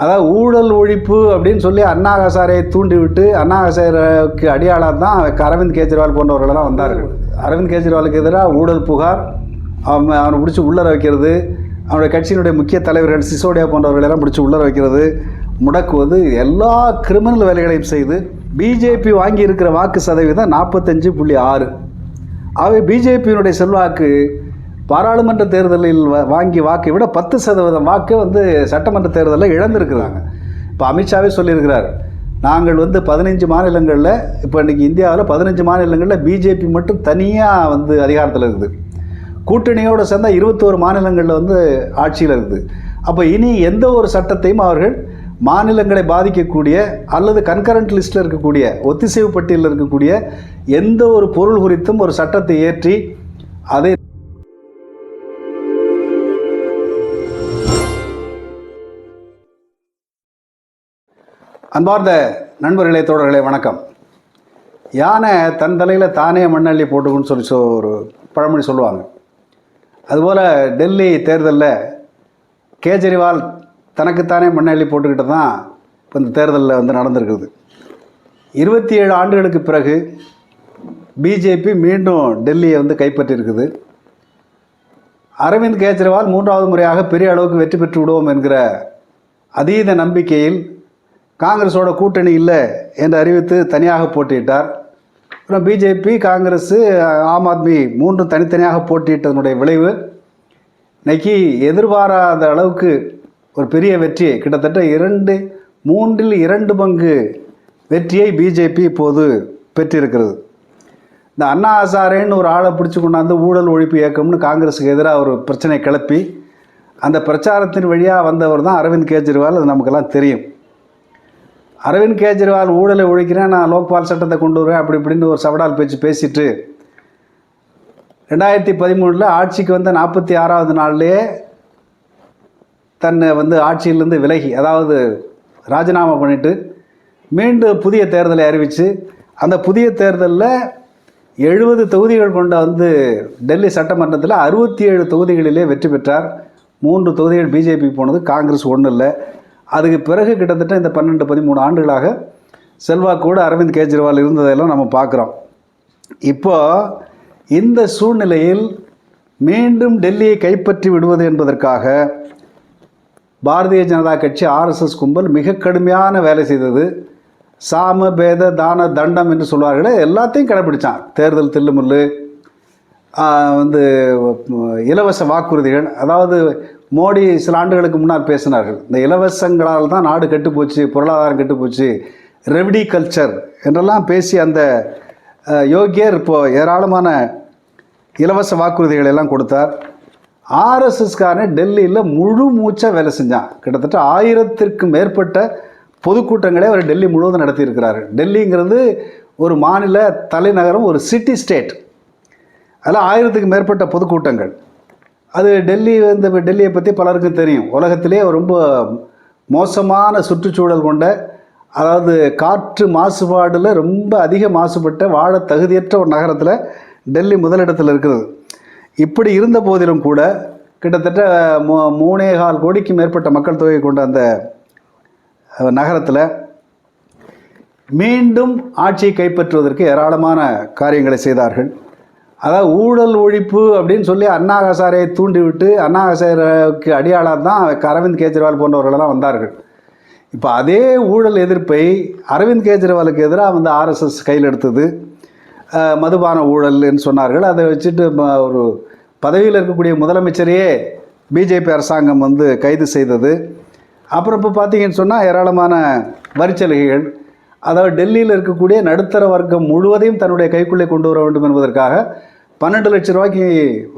அதாவது ஊழல் ஒழிப்பு அப்படின்னு சொல்லி அண்ணா தூண்டிவிட்டு தூண்டி அடியாளர் அண்ணா அடியாளாக தான் அரவிந்த் கெஜ்ரிவால் போன்றவர்களெல்லாம் வந்தார்கள். அரவிந்த் கெஜ்ரிவாலுக்கு எதிராக ஊழல் புகார் அவன் அவனை பிடிச்சி உள்ளர வைக்கிறது அவனுடைய கட்சியினுடைய முக்கிய தலைவர்கள் சிசோடியா போன்றவர்களெல்லாம் பிடிச்சி உள்ளர வைக்கிறது முடக்குவது எல்லா கிரிமினல் வேலைகளையும் செய்து பிஜேபி வாங்கி இருக்கிற வாக்கு சதவீதம் நாற்பத்தஞ்சு புள்ளி ஆறு. ஆகவே பிஜேபியினுடைய செல்வாக்கு பாராளுமன்ற தேர்தலில் வாங்கி வாக்கை விட பத்து சதவீதம் வாக்கு வந்து சட்டமன்ற தேர்தலில் இழந்திருக்கிறாங்க. இப்போ அமித்ஷாவே சொல்லியிருக்கிறார் நாங்கள் வந்து பதினஞ்சு மாநிலங்களில் இப்போ இன்றைக்கி இந்தியாவில் பதினஞ்சு மாநிலங்களில் பிஜேபி மட்டும் தனியாக வந்து அதிகாரத்தில் இருக்குது. கூட்டணியோடு சேர்ந்தால் இருபத்தோரு மாநிலங்களில் வந்து ஆட்சியில் இருக்குது. அப்போ இனி எந்த ஒரு சட்டத்தையும் அவர்கள் மாநிலங்களை பாதிக்கக்கூடிய அல்லது கன்கரண்ட் லிஸ்ட்டில் இருக்கக்கூடிய ஒத்திசைவு பட்டியலில் இருக்கக்கூடிய எந்த ஒரு பொருள் குறித்தும் ஒரு சட்டத்தை ஏற்றி அதை அன்பார்ந்த நண்பர்களே தோழர்களே வணக்கம். யானை தன் தலையில் தானே மண்ணள்ளி போட்டுக்குன்னு சொல்லி சொ ஒரு பழமொழி சொல்லுவாங்க. அதுபோல் டெல்லி தேர்தலில் கேஜ்ரிவால் தனக்குத்தானே மண்ணள்ளி போட்டுக்கிட்டு தான் இப்போ இந்த தேர்தலில் வந்து நடந்திருக்குது இருபத்தி ஏழு ஆண்டுகளுக்கு பிறகு பிஜேபி மீண்டும் டெல்லியை வந்து கைப்பற்றியிருக்குது. அரவிந்த் கெஜ்ரிவால் மூன்றாவது முறையாக பெரிய அளவுக்கு வெற்றி பெற்று விடுவோம் என்கிற அதீத நம்பிக்கையில் காங்கிரஸோட கூட்டணி இல்லை என்று அறிவித்து தனியாக போட்டியிட்டார். அப்புறம் பிஜேபி காங்கிரஸ் ஆம் ஆத்மி மூன்றும் தனித்தனியாக போட்டியிட்டதனுடைய விளைவு. இன்னைக்கு எதிர்பாராத அளவுக்கு ஒரு பெரிய வெற்றி. கிட்டத்தட்ட இரண்டு மூன்றில் இரண்டு பங்கு வெற்றியை பிஜேபி இப்போது பெற்றிருக்கிறது. இந்த அண்ணா ஹசாரேன்னு ஒரு ஆளை பிடிச்சி கொண்டாந்து ஊழல் ஒழிப்பு இயக்கம்னு காங்கிரஸுக்கு எதிராக ஒரு பிரச்சனை கிளப்பி அந்த பிரச்சாரத்தின் வழியாக வந்தவர் தான் அரவிந்த் கெஜ்ரிவால். அது நமக்கெல்லாம் தெரியும். அரவிந்த் கெஜ்ரிவால் ஊழலை ஒழிக்கிறேன் நான் லோக்பால் சட்டத்தை கொண்டு வருவேன் அப்படி இப்படின்னு ஒரு சவடால் பேச்சு பேசிட்டு ரெண்டாயிரத்தி பதிமூணில் ஆட்சிக்கு வந்த நாற்பத்தி ஆறாவது நாள்லேயே தன்னை வந்து ஆட்சியிலேருந்து விலகி அதாவது ராஜினாமா பண்ணிட்டு மீண்டும் புதிய தேர்தலை அறிவித்து அந்த புதிய தேர்தலில் எழுபது தொகுதிகள் கொண்ட வந்து டெல்லி சட்டமன்றத்தில் அறுபத்தி ஏழு தொகுதிகளிலே வெற்றி பெற்றார். மூன்று தொகுதிகள் பிஜேபி போனது காங்கிரஸ் ஒன்றும் இல்லை அதுக்கு பிறகு கிட்டத்தட்ட இந்த பன்னெண்டு பதிமூணு ஆண்டுகளாக செல்வாக்கோடு அரவிந்த் கெஜ்ரிவால் இருந்ததெல்லாம் நம்ம பார்க்குறோம். இப்போ இந்த சூழ்நிலையில் மீண்டும் டெல்லியை கைப்பற்றி விடுவது என்பதற்காக பாரதிய ஜனதா கட்சி ஆர்எஸ்எஸ் கும்பல் மிக கடுமையான வேலை செய்தது. சாம பேத தான தண்டம் என்று சொல்வார்களே எல்லாத்தையும் கடைப்பிடிச்சான். தேர்தல் தில்லுமுல்லு வந்து இலவச வாக்குறுதிகள் அதாவது மோடி சில ஆண்டுகளுக்கு முன்னால் பேசினார்கள். இந்த இலவசங்களால் தான் நாடு கெட்டுப்போச்சு பொருளாதாரம் கெட்டுப்போச்சு ரெவடி கல்ச்சர் என்றெல்லாம் பேசி அந்த யோகியர் இப்போது ஏராளமான இலவச வாக்குறுதிகள் எல்லாம் கொடுத்தார். ஆர்எஸ்எஸ்காரனே டெல்லியில் முழு மூச்சாக வேலை செஞ்சான். கிட்டத்தட்ட ஆயிரத்திற்கும் மேற்பட்ட பொதுக்கூட்டங்களே அவர் டெல்லி முழுவதும் நடத்தியிருக்கிறார். டெல்லிங்கிறது ஒரு மாநில தலைநகரம் ஒரு சிட்டி ஸ்டேட். அதில் ஆயிரத்துக்கு மேற்பட்ட பொதுக்கூட்டங்கள். அது டெல்லி வந்து டெல்லியை பற்றி பலருக்கும் தெரியும். உலகத்திலே ரொம்ப மோசமான சுற்றுச்சூழல் கொண்ட அதாவது காற்று மாசுபாடில் ரொம்ப அதிக மாசுபட்ட வாழ தகுதியற்ற ஒரு நகரத்தில் டெல்லி முதலிடத்தில் இருக்கிறது. இப்படி இருந்த போதிலும் கூட கிட்டத்தட்ட மூ மூணே கால் கோடிக்கு மேற்பட்ட மக்கள் தொகை கொண்ட அந்த நகரத்தில் மீண்டும் ஆட்சியை கைப்பற்றுவதற்கு ஏராளமான காரியங்களை செய்தார்கள். அதாவது ஊழல் ஒழிப்பு அப்படின்னு சொல்லி அண்ணா ஹசாரையை தூண்டிவிட்டு அண்ணா ஹசாருக்கு அடியாளாக தான் அரவிந்த் கெஜ்ரிவால் போன்றவர்களெல்லாம் வந்தார்கள். இப்போ அதே ஊழல் எதிர்ப்பை அரவிந்த் கெஜ்ரிவாலுக்கு எதிராக வந்து ஆர்எஸ்எஸ் கையில் எடுத்தது. மதுபான ஊழல் என்று சொன்னார்கள். அதை வச்சுட்டு ஒரு பதவியில் இருக்கக்கூடிய முதலமைச்சரையே பிஜேபி அரசாங்கம் வந்து கைது செய்தது. அப்புறம் இப்போ பார்த்தீங்கன்னு சொன்னால் ஏராளமான வரிச்சலுகைகள். அதாவது டெல்லியில் இருக்கக்கூடிய நடுத்தர வர்க்கம் முழுவதையும் தன்னுடைய கைக்குள்ளே கொண்டு வர வேண்டும் என்பதற்காக பன்னெண்டு லட்சம் ரூபாய்க்கு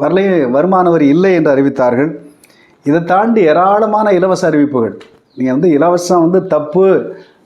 வரலையும் வருமான வரி இல்லை என்று அறிவித்தார்கள். இதை தாண்டி ஏராளமான இலவச அறிவிப்புகள். நீங்கள் வந்து இலவசம் வந்து தப்பு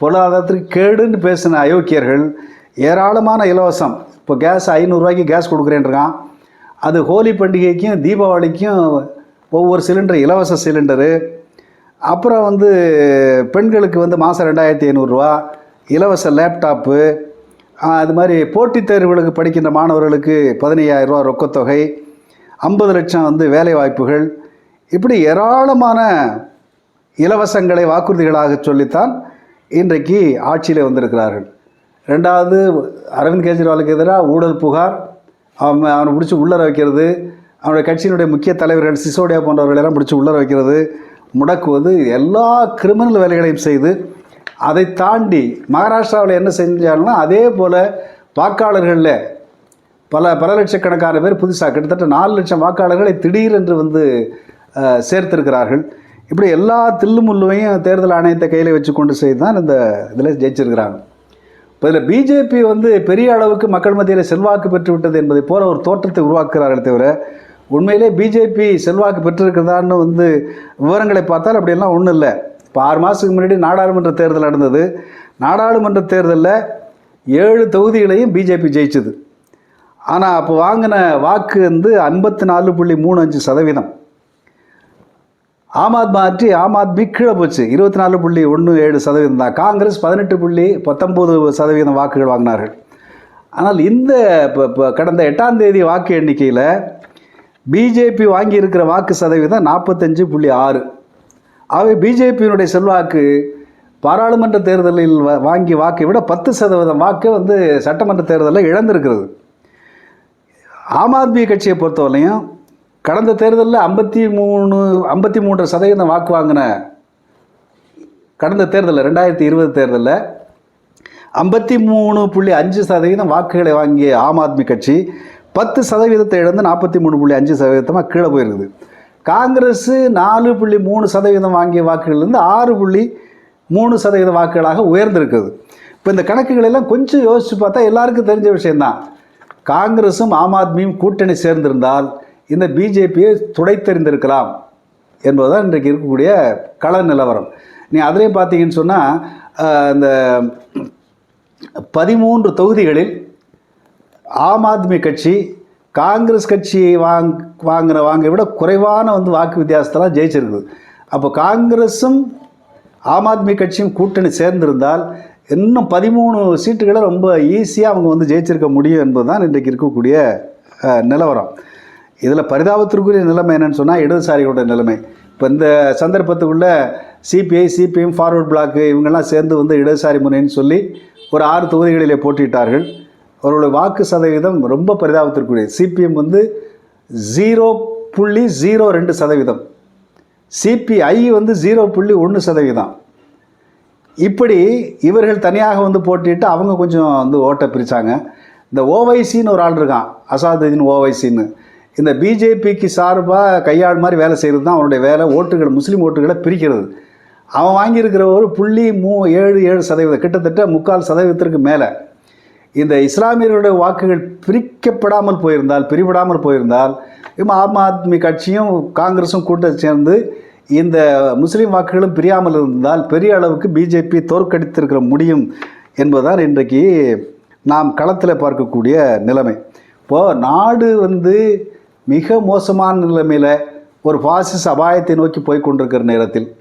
பொருளாதாரத்திற்கு கேடுன்னு பேசின அயோக்கியர்கள் ஏராளமான இலவசம். இப்போ கேஸ் ஐநூறுரூவாய்க்கு கேஸ் கொடுக்குறேன்றான் அது ஹோலி பண்டிகைக்கும் தீபாவளிக்கும் ஒவ்வொரு சிலிண்டர் இலவச சிலிண்டரு. அப்புறம் வந்து பெண்களுக்கு வந்து மாதம் ரெண்டாயிரத்தி ஐநூறுரூவா இலவச லேப்டாப்பு அது மாதிரி போட்டித் தேர்வுகளுக்கு படிக்கின்ற மாணவர்களுக்கு பதினையாயிரம் ரூபா ரொக்கத்தொகை ஐம்பது லட்சம் வந்து வேலை வாய்ப்புகள் இப்படி ஏராளமான இலவசங்களை வாக்குறுதிகளாக சொல்லித்தான் இன்றைக்கு ஆட்சியில் வந்திருக்கிறார்கள். ரெண்டாவது அரவிந்த் கெஜ்ரிவாலுக்கு எதிராக ஊழல் புகார். அவன் அவனை பிடிச்சி உள்ளர வைக்கிறது. அவனுடைய கட்சியினுடைய முக்கிய தலைவர்கள் சிசோடியா போன்றவர்களெல்லாம் பிடிச்சி உள்ளர வைக்கிறது. முடக்குவது எல்லா கிரிமினல் வேலைகளையும் செய்து அதை தாண்டி மகாராஷ்டிராவில் என்ன செஞ்சாங்கன்னா அதே போல் வாக்காளர்களில் பல பல லட்சக்கணக்கான பேர் புதுசாக கிட்டத்தட்ட நாலு லட்சம் வாக்காளர்களை திடீரென்று வந்து சேர்த்திருக்கிறார்கள். இப்படி எல்லா தில்லுமுல்லுவையும் தேர்தல் ஆணையத்தை கையில் வச்சு கொண்டு செய்து தான் இந்த இதில் ஜெயிச்சிருக்கிறாங்க. இப்போ இதில் பிஜேபி வந்து பெரிய அளவுக்கு மக்கள் மத்தியில் செல்வாக்கு பெற்றுவிட்டது என்பதை போல ஒரு தோற்றத்தை உருவாக்குகிறார்கள் தவிர உண்மையிலே பிஜேபி செல்வாக்கு பெற்றிருக்கிறதான்னு வந்து விவரங்களை பார்த்தால் அப்படியெல்லாம் ஒன்றும் இல்லை. இப்போ ஆறு மாதத்துக்கு முன்னாடி நாடாளுமன்ற தேர்தல் நடந்தது. நாடாளுமன்ற தேர்தலில் ஏழு தொகுதிகளையும் பிஜேபி ஜெயிச்சது. ஆனால் அப்போ வாங்கின வாக்கு வந்து ஐம்பத்தி நாலு புள்ளி மூணு அஞ்சு சதவீதம். ஆம் ஆத்மி ஆட்சி ஆம் ஆத்மி கீழே போச்சு. இருபத்தி நாலு புள்ளி ஒன்று ஏழு சதவீதம் தான். காங்கிரஸ் பதினெட்டு புள்ளி பத்தொம்போது சதவீதம் வாக்குகள் வாங்கினார்கள். ஆனால் இந்த இப்போ இப்போ கடந்த எட்டாம் தேதி வாக்கு எண்ணிக்கையில் பிஜேபி வாங்கியிருக்கிற வாக்கு சதவீதம் நாற்பத்தஞ்சு புள்ளி ஆறு. ஆகவே பிஜேபியினுடைய செல்வாக்கு பாராளுமன்ற தேர்தலில் வாங்கி வாங்கிய வாக்கை விட பத்து சதவீதம் வாக்கு வந்து சட்டமன்ற தேர்தலில் இழந்திருக்கிறது. ஆம் ஆத்மி கட்சியை பொறுத்தவரையும் கடந்த தேர்தலில் ஐம்பத்தி மூணு ஐம்பத்தி மூன்று சதவீதம் வாக்கு வாங்கின கடந்த தேர்தலில் ரெண்டாயிரத்தி இருபது தேர்தலில் ஐம்பத்தி மூணு புள்ளி அஞ்சு சதவீதம் வாக்குகளை வாங்கிய ஆம் ஆத்மி கட்சி பத்து சதவீதத்தை இழந்து நாற்பத்தி மூணு புள்ளி அஞ்சு சதவீதமாக கீழே போயிருக்குது. காங்கிரஸ் நாலு புள்ளி மூணு சதவீதம் வாங்கிய வாக்குகள்லேருந்து ஆறு புள்ளி மூணு சதவீத வாக்குகளாக உயர்ந்திருக்குது. இப்போ இந்த கணக்குகள் எல்லாம் கொஞ்சம் யோசித்து பார்த்தா எல்லாருக்கும் தெரிஞ்ச விஷயந்தான் காங்கிரஸும் ஆம் ஆத்மியும் கூட்டணி சேர்ந்திருந்தால் இந்த பிஜேபியை துடைத்தெறிந்திருக்கலாம் என்பதுதான் இன்றைக்கு இருக்கக்கூடிய கள நிலவரம். நீ அதிலே பார்த்தீங்கன்னு சொன்னால் இந்த பதிமூன்று தொகுதிகளில் ஆம் ஆத்மி கட்சி காங்கிரஸ் கட்சி வாங் வாங்கின வாங்க விட குறைவான வந்து வாக்கு வித்தியாசத்தெல்லாம் ஜெயிச்சிருக்குது. அப்போ காங்கிரஸும் ஆம் ஆத்மி கட்சியும் கூட்டணி சேர்ந்திருந்தால் இன்னும் பதிமூணு சீட்டுகளை ரொம்ப ஈஸியாக அவங்க வந்து ஜெயிச்சிருக்க முடியும் என்பதுதான் இன்றைக்கு இருக்கக்கூடிய நிலவரம். இதில் பரிதாபத்திற்குரிய நிலைமை என்னன்னு சொன்னால் இடதுசாரிகளோட நிலைமை. இப்போ இந்த சந்தர்ப்பத்துக்குள்ளே சிபிஐ சிபிஎம் ஃபார்வர்ட் பிளாக்கு இவங்கெல்லாம் சேர்ந்து வந்து இடதுசாரி முனைன்னு சொல்லி ஒரு ஆறு தொகுதிகளிலே போட்டியிட்டார்கள். அவர்களுடைய வாக்கு சதவீதம் ரொம்ப பரிதாபத்திற்குரிய. சிபிஎம் வந்து ஜீரோ புள்ளி ஜீரோ ரெண்டு சதவீதம். சிபிஐ வந்து ஜீரோ புள்ளி ஒன்று சதவீதம். இப்படி இவர்கள் தனியாக வந்து போட்டிட்டு அவங்க கொஞ்சம் வந்து ஓட்டை பிரித்தாங்க இந்த ஓவைசின்னு ஒரு ஆள் இருக்கான் அசாதுதீன் ஓவைசின்னு இந்த பிஜேபிக்கு சார்பாக கையாள் மாதிரி வேலை செய்கிறது தான் அவனுடைய வேலை ஓட்டுகள் முஸ்லீம் ஓட்டுகளை பிரிக்கிறது. அவன் வாங்கியிருக்கிற ஒரு புள்ளி மூ ஏழு ஏழு சதவீதம் கிட்டத்தட்ட முக்கால் சதவீதத்திற்கு மேலே. இந்த இஸ்லாமியர்களுடைய வாக்குகள் பிரிக்கப்படாமல் போயிருந்தால் பிரிவிடாமல் போயிருந்தால் ஆம் ஆத்மி கட்சியும் காங்கிரஸும் கூட்ட சேர்ந்து இந்த முஸ்லீம் வாக்குகளும் பிரியாமல் இருந்தால் பெரிய அளவுக்கு பிஜேபி தோற்கடித்திருக்கிற முடியும் என்பதுதான் இன்றைக்கு நாம் களத்தில் பார்க்கக்கூடிய நிலைமை. இப்போது நாடு வந்து மிக மோசமான நிலைமையில் ஒரு பாசிஸ் அபாயத்தை நோக்கி போய் கொண்டிருக்கிற நேரத்தில்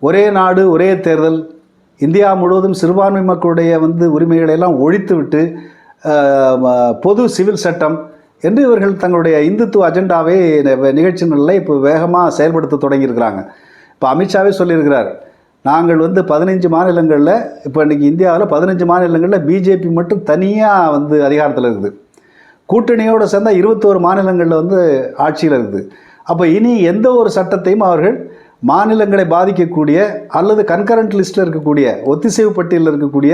ஒரே நாடு ஒரே தேர்தல் இந்தியா முழுவதும் சிறுபான்மை மக்களுடைய வந்து உரிமைகளை எல்லாம் ஒழித்துவிட்டு பொது சிவில் சட்டம் என்று இவர்கள் தங்களுடைய இந்துத்துவ அஜெண்டாவை நிகழ்ச்சிகளில் இப்போ வேகமாக செயல்படுத்த தொடங்கியிருக்கிறாங்க. இப்போ அமித்ஷாவே சொல்லியிருக்கிறார் நாங்கள் வந்து பதினஞ்சு மாநிலங்களில் இப்போ இன்றைக்கி இந்தியாவில் பதினஞ்சு மாநிலங்களில் பிஜேபி மட்டும் தனியாக வந்து அதிகாரத்தில் இருக்குது. கூட்டணியோடு சேர்ந்தால் இருபத்தோரு மாநிலங்களில் வந்து ஆட்சியில் இருக்குது. அப்போ இனி எந்த ஒரு சட்டத்தையும் அவர்கள் மாநிலங்களை பாதிக்கக்கூடிய அல்லது கன்கரண்ட் லிஸ்ட்டில் இருக்கக்கூடிய ஒத்திசைவு பட்டியலில் இருக்கக்கூடிய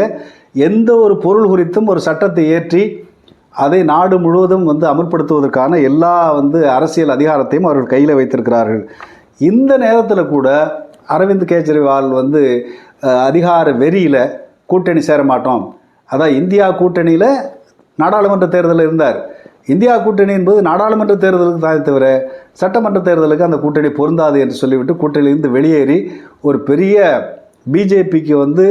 எந்த ஒரு பொருள் குறித்தும் ஒரு சட்டத்தை ஏற்றி அதை நாடு முழுவதும் வந்து அமல்படுத்துவதற்கான எல்லா வந்து அரசியல் அதிகாரத்தையும் அவர்கள் கையில் வைத்திருக்கிறார்கள். இந்த நேரத்தில் கூட அரவிந்த் கெஜ்ரிவால் வந்து அதிகார வெறியில் கூட்டணி சேர மாட்டோம். அதான் இந்தியா கூட்டணியில் நாடாளுமன்ற தேர்தலில் இருந்தார். இந்தியா கூட்டணி என்பது நாடாளுமன்ற தேர்தலுக்கு தான் தவிர சட்டமன்ற தேர்தலுக்கு அந்த கூட்டணி பொருந்தாது என்று சொல்லிவிட்டு கூட்டணியிலிருந்து வெளியேறி ஒரு பெரிய பிஜேபிக்கு வந்து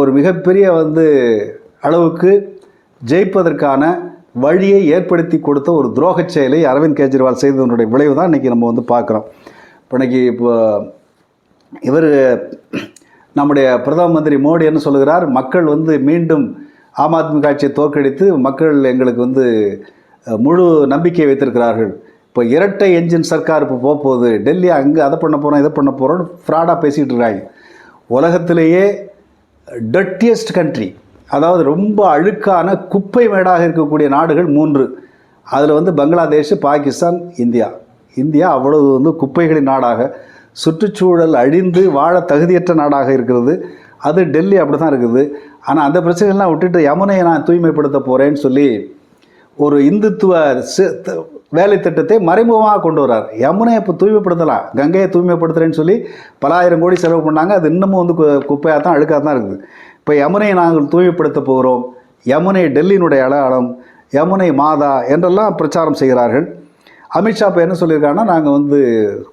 ஒரு மிகப்பெரிய வந்து அளவுக்கு ஜெயிப்பதற்கான வழியை ஏற்படுத்தி கொடுத்த ஒரு துரோகச் செயலை அரவிந்த் கெஜ்ரிவால் செய்ததனுடைய விளைவு தான் இன்றைக்கி நம்ம வந்து பார்க்குறோம். இப்போ இன்னைக்கு இப்போ இவர் நம்முடைய பிரதம மந்திரி மோடி என்ன சொல்லுகிறார்? மக்கள் வந்து மீண்டும் ஆம் ஆத்மி கட்சியை தோற்கடித்து மக்கள் எங்களுக்கு வந்து முழு நம்பிக்கை வைத்திருக்கிறார்கள். இப்போ இரட்டை என்ஜின் சர்க்கார் இப்போ போக போகுது டெல்லி அங்கே அதை பண்ண போகிறோம் இதை பண்ண போகிறோன்னு ஃப்ராடாக பேசிகிட்டு இருக்காங்க. உலகத்திலேயே டர்ட்டியஸ்ட் கண்ட்ரி அதாவது ரொம்ப அழுக்கான குப்பை மேடாக இருக்கக்கூடிய நாடுகள் மூன்று. அதில் வந்து பங்களாதேஷ் பாகிஸ்தான் இந்தியா. இந்தியா அவ்வளவு வந்து குப்பைகளின் நாடாக. சுற்றுச்சூழல் அழிந்து வாழ தகுதியற்ற நாடாக இருக்கிறது. அது டெல்லி அப்படி தான் இருக்குது. ஆனால் அந்த பிரச்சனைகள்லாம் விட்டுட்டு யமுனையை நான் தூய்மைப்படுத்த போகிறேன்னு சொல்லி ஒரு இந்துத்துவ த- வேலை திட்டத்தை மறைமுகமாக கொண்டு வரார் யமுனையை இப்போ தூய்மைப்படுத்தலாம். கங்கையை தூய்மைப்படுத்துறேன்னு சொல்லி பல ஆயிரம் கோடி செலவு பண்ணாங்க. அது இன்னமும் வந்து கு- குப்பையாக தான் அழுக்காக தான் இருக்குது. இப்போ யமுனையை நாங்கள் தூய்மைப்படுத்த போகிறோம். யமுனை டெல்லியினுடைய அடையாளம் யமுனை மாதா என்றெல்லாம் பிரச்சாரம் செய்கிறார்கள். அமித்ஷா இப்போ என்ன சொல்லியிருக்காங்கன்னா நாங்கள் வந்து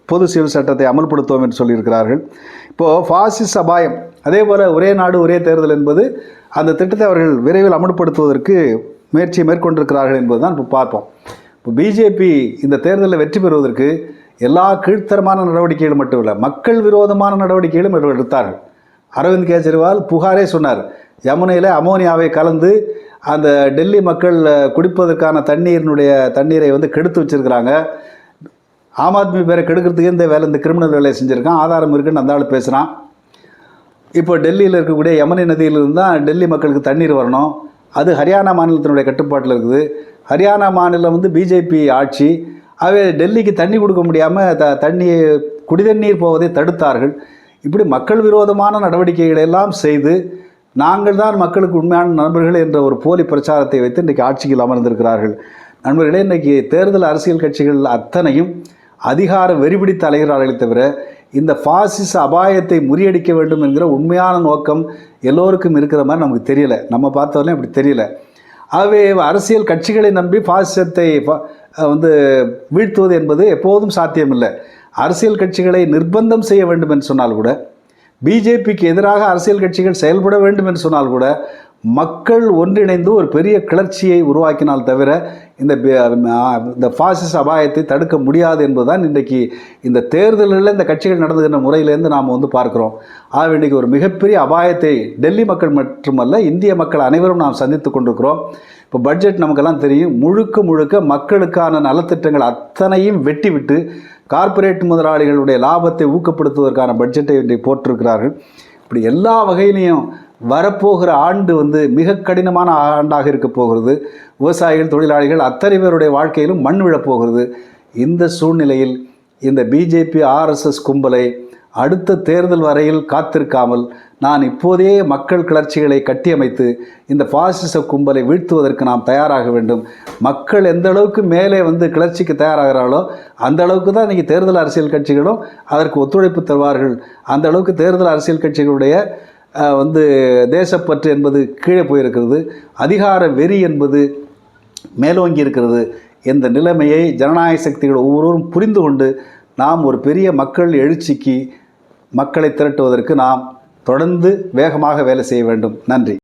பொது சிவில் சட்டத்தை அமல்படுத்துவோம் என்று சொல்லியிருக்கிறார்கள். இப்போது ஃபாசிஸ் அபாயம் அதே போல் ஒரே நாடு ஒரே தேர்தல் என்பது அந்த திட்டத்தை அவர்கள் விரைவில் அமல்படுத்துவதற்கு முயற்சியை மேற்கொண்டிருக்கிறார்கள் என்பதுதான் இப்போ பார்ப்போம் இப்போ பிஜேபி இந்த தேர்தலில் வெற்றி பெறுவதற்கு எல்லா கீழ்த்தரமான நடவடிக்கைகளும் மட்டும் இல்லை மக்கள் விரோதமான நடவடிக்கைகளும் இவர்கள் எடுத்தார்கள். அரவிந்த் கெஜ்ரிவால் புகாரே சொன்னார் யமுனையில் அமோனியாவை கலந்து அந்த டெல்லி மக்கள் குடிப்பதற்கான தண்ணீரினுடைய தண்ணீரை வந்து கெடுத்து வச்சிருக்கிறாங்க. ஆம் ஆத்மி பேரை கெடுக்கிறதுக்கு இந்த வேலை இந்த கிரிமினல் வேலையை செஞ்சுருக்கான் ஆதாரம் இருக்குன்னு அந்த ஆள் பேசுகிறான் இப்போ டெல்லியில் இருக்கக்கூடிய யமுனை நதியிலிருந்து தான் டெல்லி மக்களுக்கு தண்ணீர் வரணும். அது ஹரியானா மாநிலத்தினுடைய கட்டுப்பாட்டில் இருக்குது. ஹரியானா மாநிலம் வந்து பிஜேபி ஆட்சி. அவை டெல்லிக்கு தண்ணி கொடுக்க முடியாமல் த தண்ணி குடிதண்ணீர் போவதை தடுத்தார்கள். இப்படி மக்கள் விரோதமான நடவடிக்கைகளை எல்லாம் செய்து நாங்கள் தான் மக்களுக்கு உண்மையான நண்பர்கள் என்ற ஒரு போலி பிரச்சாரத்தை வைத்து இன்றைக்கு ஆட்சியில் அமர்ந்திருக்கிறார்கள். நண்பர்களே இன்றைக்கி தேர்தல் அரசியல் கட்சிகள் அத்தனையும் அதிகார வெறிபிடித்து அலைகிறார்களே தவிர இந்த ஃபாசிச அபாயத்தை முறியடிக்க வேண்டும் என்கிற உண்மையான நோக்கம் எல்லோருக்கும் இருக்கிற மாதிரி நமக்கு தெரியல. நம்ம பார்த்தவரையும் அப்படி தெரியல. ஆகவே அரசியல் கட்சிகளை நம்பி பாசிசத்தை வந்து வீழ்த்துவது என்பது எப்போதும் சாத்தியமில்லை. அரசியல் கட்சிகளை நிர்பந்தம் செய்ய வேண்டும் என்று சொன்னால் கூட பிஜேபிக்கு எதிராக அரசியல் கட்சிகள் செயல்பட வேண்டும் என்று சொன்னால் கூட மக்கள் ஒன்றிணைந்து ஒரு பெரிய கிளர்ச்சியை உருவாக்கினால் தவிர இந்த இந்த ஃபாசிஸ் அபாயத்தை தடுக்க முடியாது என்பதுதான் இன்றைக்கு இந்த தேர்தலில் இந்த கட்சிகள் நடந்துகின்ற முறையிலேருந்து நாம் வந்து பார்க்குறோம். ஆக இன்றைக்கி ஒரு மிகப்பெரிய அபாயத்தை டெல்லி மக்கள் மட்டுமல்ல இந்திய மக்கள் அனைவரும் நாம் சந்தித்து கொண்டிருக்கிறோம். இப்போ பட்ஜெட் நமக்கெல்லாம் தெரியும். முழுக்க முழுக்க மக்களுக்கான நலத்திட்டங்கள் அத்தனையும் வெட்டிவிட்டு கார்ப்பரேட் முதலாளிகளுடைய லாபத்தை ஊக்கப்படுத்துவதற்கான பட்ஜெட்டை இன்றைக்கு போட்டிருக்கிறார்கள். இப்படி எல்லா வகையிலையும் வரப்போகிற ஆண்டு வந்து மிக கடினமான ஆண்டாக இருக்க போகிறது. விவசாயிகள் தொழிலாளிகள் அத்தனை பேருடைய வாழ்க்கையிலும் மண் விழப் போகிறது. இந்த சூழ்நிலையில் இந்த பிஜேபி ஆர்எஸ்எஸ் கும்பலை அடுத்த தேர்தல் வரையில் காத்திருக்காமல் நான் இப்போதே மக்கள் கிளர்ச்சிகளை கட்டியமைத்து இந்த பாசிச கும்பலை வீழ்த்துவதற்கு நாம் தயாராக வேண்டும். மக்கள் எந்த அளவுக்கு மேலே வந்து கிளர்ச்சிக்கு தயாராகிறாளோ அந்த அளவுக்கு தான் இன்றைக்கி தேர்தல் அரசியல் கட்சிகளும் அதற்கு ஒத்துழைப்பு தருவார்கள். அந்த அளவுக்கு தேர்தல் அரசியல் கட்சிகளுடைய வந்து தேசப்பற்று என்பது கீழே போயிருக்கிறது அதிகார வெறி என்பது மேலோங்கி இருக்கிறது இந்த நிலைமையை ஜனநாயக சக்திகள் ஒவ்வொருவரும் புரிந்து கொண்டு நாம் ஒரு பெரிய மக்கள் எழுச்சிக்கு மக்களை திரட்டுவதற்கு நாம் தொடர்ந்து வேகமாக வேலை செய்ய வேண்டும். நன்றி.